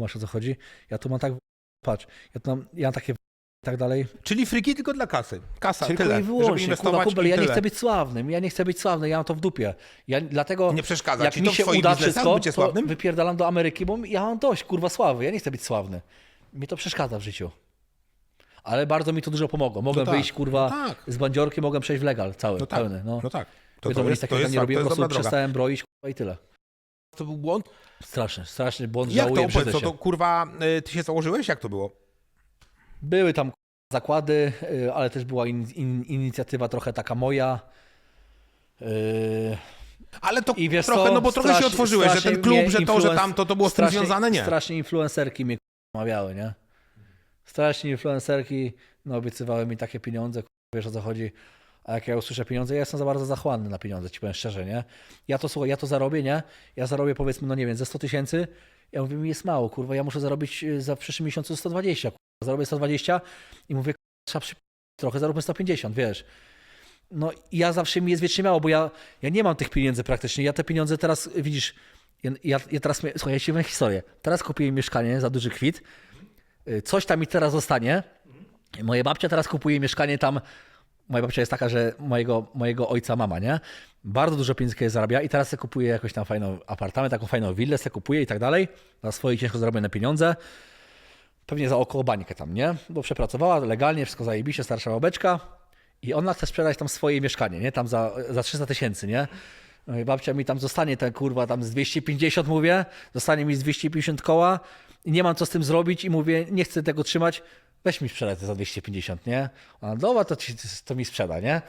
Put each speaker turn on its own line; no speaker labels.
masz o co chodzi. Ja tu mam tak, patrz, ja tu mam, ja mam takie i tak dalej.
Czyli friki tylko dla kasy. Kasa,
Tylko
tyle.
i
żeby
wyłącznie, kurwa,
i
ja nie chcę być sławnym, ja nie chcę być sławny, ja mam to w dupie. Ja, dlatego,
Nie przeszkadza
jak
ci
mi
to
się uda wszystko, to
sławnym?
wypierdalam do Ameryki, bo ja mam dość, kurwa, sławy, ja nie chcę być sławny. Mi to przeszkadza w życiu. Ale bardzo mi to dużo pomogło. Mogłem
tak,
wyjść, kurwa,
no tak.
z bandziorki, mogłem przejść w legal cały,
No tak,
pełny. No.
no tak. To,
Wiadomo,
to
nic
jest, to
takiego
jest,
nie
to
robiłem, po prostu przestałem broić kurwa, i tyle.
To był błąd?
Straszny, straszny błąd,
Jak to?
żałuję,
Opowiedz, co
się.
to kurwa, y, ty się założyłeś? Jak to było?
Były tam zakłady, y, ale też była in, in, inicjatywa trochę taka moja. Yy,
Ale to
I wiesz
trochę,
co,
no bo trochę się
strasznie-
otworzyłeeś, że
strasznie
ten klub,
mnie
że to, że
influenc-
tamto, to było z tym
strasznie-
związane, nie.
Strasznie influencerki mnie kurwa, mawiały, nie? Strasznie influencerki no, obiecywały mi takie pieniądze, kurwa, wiesz o co chodzi. A jak ja usłyszę pieniądze, ja jestem za bardzo zachłanny na pieniądze, ci powiem szczerze, nie? Ja to słuchaj, ja to zarobię, nie? Ja zarobię powiedzmy, no nie wiem, ze 100 tysięcy. Ja mówię, mi jest mało, kurwa, ja muszę zarobić y, za w przyszłym miesiącu 120, kurwa. Zarobię 120 i mówię, kurwa, trochę zaróbmy 150, wiesz. No i ja zawsze mi jest wiecznie mało, bo ja, ja nie mam tych pieniędzy praktycznie. Ja te pieniądze teraz, widzisz, ja, ja, teraz, słuchaj, ja historię. Teraz kupiłem mieszkanie za duży kwit. Y, Coś tam mi teraz zostanie. Moja babcia teraz kupuje mieszkanie tam. Moja babcia jest taka, że mojego, mojego ojca mama, nie? Bardzo dużo pieniędzy zarabia i teraz sobie kupuje jakoś tam fajną apartament, taką fajną willę sobie kupuje i tak dalej. Na swoje ciężko zarobione pieniądze. Pewnie za około bańkę tam, nie? Bo przepracowała legalnie, wszystko zajebiście, starsza babeczka. I ona chce sprzedać tam swoje mieszkanie, nie? Tam za, za 300 tysięcy, nie? No i babcia mi tam zostanie ten kurwa tam z 250 mówię, zostanie mi z 250 koła i nie mam co z tym zrobić i mówię, nie chcę tego trzymać, weź mi sprzedać to za 250, nie? Ona, dobra, to, ci, to mi sprzeda, nie?